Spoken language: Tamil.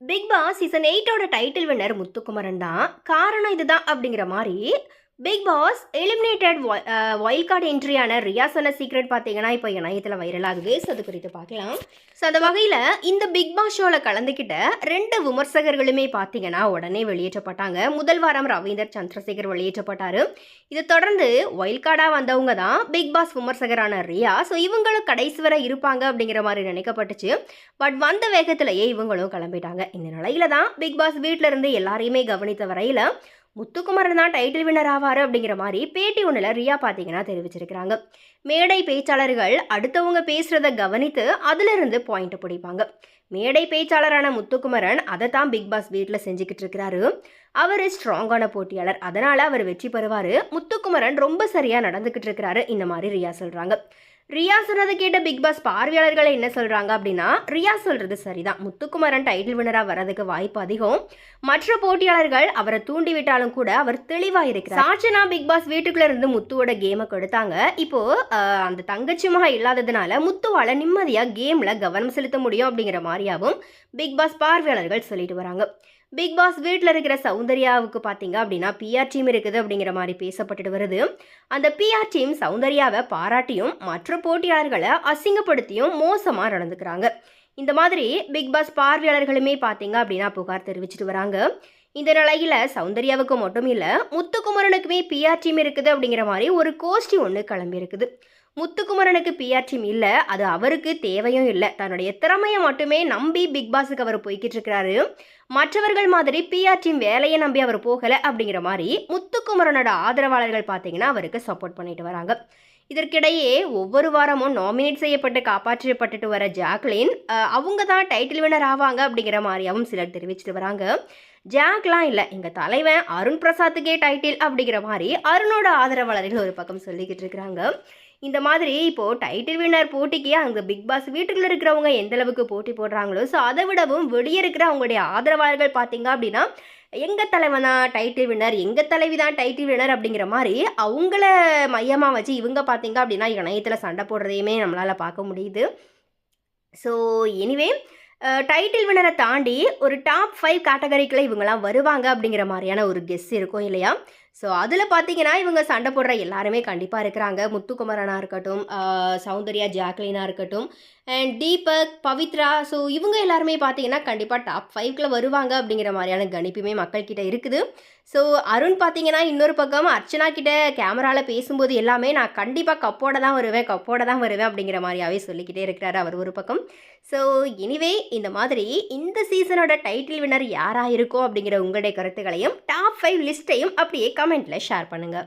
பிக் பாஸ் சீசன் எயிட்டோட டைட்டில் வின்னர் முத்துக்குமரன் தான். காரணம் இதுதான் அப்படிங்கிற மாதிரி big boss eliminated wild card என்ட்ரியான Riya சொன்ன சீக்ரெட் பார்த்தீங்கன்னா இப்போ இணையத்தில் வைரல் ஆகுது. ஸோ அது குறித்து பார்க்கலாம். ஸோ அந்த வகையில் இந்த பிக் பாஸ் ஷோவில் கலந்துக்கிட்ட ரெண்டு விமர்சகர்களுமே பார்த்தீங்கன்னா உடனே வெளியேற்றப்பட்டாங்க. முதல் வாரம் ரவீந்தர் சந்திரசேகர் வெளியேற்றப்பட்டார். இதை தொடர்ந்து வைல்ட் கார்டாக வந்தவங்க தான் பிக் பாஸ் விமர்சகரான ரியா. ஸோ இவங்களும் கடைசி வரை இருப்பாங்க அப்படிங்கிற மாதிரி நினைக்கப்பட்டுச்சு. பட் வந்த வேகத்திலேயே இவங்களும் கிளம்பிட்டாங்க. இந்த நிலையில தான் பிக் பாஸ் வீட்டில் இருந்து எல்லாரையுமே கவனித்த வரையில் முத்துக்குமரன் தான் டைட்டில் வின்னர் ஆவார் அப்படிங்கிற மாதிரி பேட்டி ஒன்றில் ரியா பார்த்தீங்கன்னா தெரிவிச்சிருக்கிறாங்க. மேடை பேச்சாளர்கள் அடுத்தவங்க பேசுகிறத கவனித்து அதிலிருந்து பாயிண்ட் பிடிப்பாங்க. மேடை பேச்சாளரான முத்துக்குமரன் அதை தான் பிக் பாஸ் வீட்டில் செஞ்சுக்கிட்டு இருக்கிறாரு. அவர் ஸ்ட்ராங்கான போட்டியாளர். அதனால் அவர் வெற்றி பெறுவார். முத்துக்குமரன் ரொம்ப சரியாக நடந்துக்கிட்டு இருக்கிறாரு. இந்த மாதிரி ரியா சொல்கிறாங்க ரியா சொன்னதை கேட்ட பிக் பாஸ் பார்வையாளர்கள் என்ன சொல்கிறாங்க அப்படின்னா ரியா சொல்கிறது சரிதான். முத்துக்குமரன் டைட்டில் வினராக வர்றதுக்கு வாய்ப்பு அதிகம். மற்ற போட்டியாளர்கள் அவரை தூண்டிவிட்டாலும் கூட அவர் தெளிவாக இருக்கிறார். சாட்சனா பிக் பாஸ் வீட்டுக்குள்ள இருந்து முத்துவோட கேமை கொடுத்தாங்க. இப்போ அந்த தங்கச்சி மகா இல்லாததுனால முத்துவால நிம்மதியாக கேமில் கவனம் செலுத்த முடியும் அப்படிங்கிற மாதிரியாவும் பிக் பாஸ் பார்வையாளர்கள் சொல்லிட்டு வராங்க. பிக் பாஸ் வீட்டில் இருக்கிற சௌந்தர்யாவுக்கு பார்த்தீங்க அப்படின்னா பிஆர் டீம் இருக்குது அப்படிங்கிற மாதிரி பேசப்பட்டுட்டு வருது. அந்த பிஆர் டீம் சௌந்தர்யாவை பாராட்டியும் மற்ற போட்டியாளர்களை அசிங்கப்படுத்தியும் மோசமாக நடந்துக்கிறாங்க. இந்த மாதிரி பிக் பாஸ் பார்வையாளர்களுமே பார்த்தீங்க அப்படின்னா புகார் தெரிவிச்சிட்டு வராங்க. இந்த நிலையில் சௌந்தர்யாவுக்கு மட்டும் இல்லை முத்துக்குமரனுக்குமே பிஆர் டீம் இருக்குது அப்படிங்கிற மாதிரி ஒரு கோஷ்டி ஒன்று கிளம்பி இருக்குது முத்துக்குமரனுக்கு பிஆர் டீம் இல்லை அது அவருக்கு தேவையும் இல்லை. தன்னுடைய திறமையை மட்டுமே நம்பி பிக் பாஸுக்கு அவர் போய்கிட்டு இருக்கிறாரு. மற்றவர்கள் மாதிரி பிஆர் டீம் வேலையை நம்பி அவர் போகலை அப்படிங்கிற மாதிரி முத்துக்குமரனோட ஆதரவாளர்கள் பார்த்தீங்கன்னா அவருக்கு சப்போர்ட் பண்ணிட்டு வராங்க. இதற்கிடையே ஒவ்வொரு வாரமும் நாமினேட் செய்யப்பட்டு காப்பாற்றப்பட்டுட்டு வர ஜாக்லின் அவங்க தான் டைட்டில் வினர் ஆவாங்க அப்படிங்கிற மாதிரியாவும் சிலர் தெரிவிச்சிட்டு வராங்க. ஜாக்லாம் இல்லை எங்கள் தலைவன் அருண் பிரசாத்துக்கே டைட்டில் அப்படிங்கிற மாதிரி அருணோட ஆதரவாளர்கள் ஒரு பக்கம் சொல்லிக்கிட்டு இருக்கிறாங்க. இந்த மாதிரி இப்போது டைட்டில் வின்னர் போட்டிக்கு அங்கே பிக் பாஸ் வீட்டுக்குள்ள இருக்கிறவங்க எந்த அளவுக்கு போட்டி போடுறாங்களோ ஸோ அதை விடவும் வெளியே இருக்கிற அவங்களுடைய ஆதரவாளர்கள் பார்த்தீங்க அப்படின்னா எங்கள் தலைவனா டைட்டில் வின்னர் எங்கள் தலைவி தான் டைட்டில் வின்னர் அப்படிங்கிற மாதிரி அவங்கள மையமாக வச்சு இவங்க பார்த்தீங்க அப்படின்னா இணையத்தில் சண்டை போடுறதையுமே நம்மளால் பார்க்க முடியுது. ஸோ எனிவே டைட்டில் வினரை தாண்டி ஒரு டாப் ஃபைவ் கேட்டகரிக்குள்ளே இவங்கெல்லாம் வருவாங்க அப்படிங்கிற மாதிரியான ஒரு கெஸ் இருக்கும் இல்லையா? ஸோ அதில் பார்த்தீங்கன்னா இவங்க சண்டை போடுற எல்லாருமே கண்டிப்பாக இருக்கிறாங்க. முத்துக்குமரனாக இருக்கட்டும் சௌந்தர்யா ஜாக்லினாக இருக்கட்டும் அண்ட் தீபக் பவித்ரா. ஸோ இவங்க எல்லாருமே பார்த்தீங்கன்னா கண்டிப்பாக டாப் ஃபைவ்க்குள்ள வருவாங்க அப்படிங்கிற மாதிரியான கணிப்புமே மக்கள்கிட்ட இருக்குது. ஸோ அருண் பார்த்தீங்கன்னா இன்னொரு பக்கம் அர்ச்சனா கிட்ட கேமராவில் பேசும்போது எல்லாமே நான் கண்டிப்பாக கப்போட தான் வருவேன் கப்போட தான் வருவேன் அப்படிங்கிற மாதிரியாவே சொல்லிக்கிட்டே இருக்கிறாரு அவர் ஒரு பக்கம். ஸோ எனிவே இந்த மாதிரி இந்த சீசனோட டைட்டில் வினர் யாராக இருக்கும் அப்படிங்கிற உங்களுடைய கருத்துக்களையும் டாப் ஃபைவ் லிஸ்ட்டையும் அப்படியே கமெண்ட்டில் ஷேர் பண்ணுங்கள்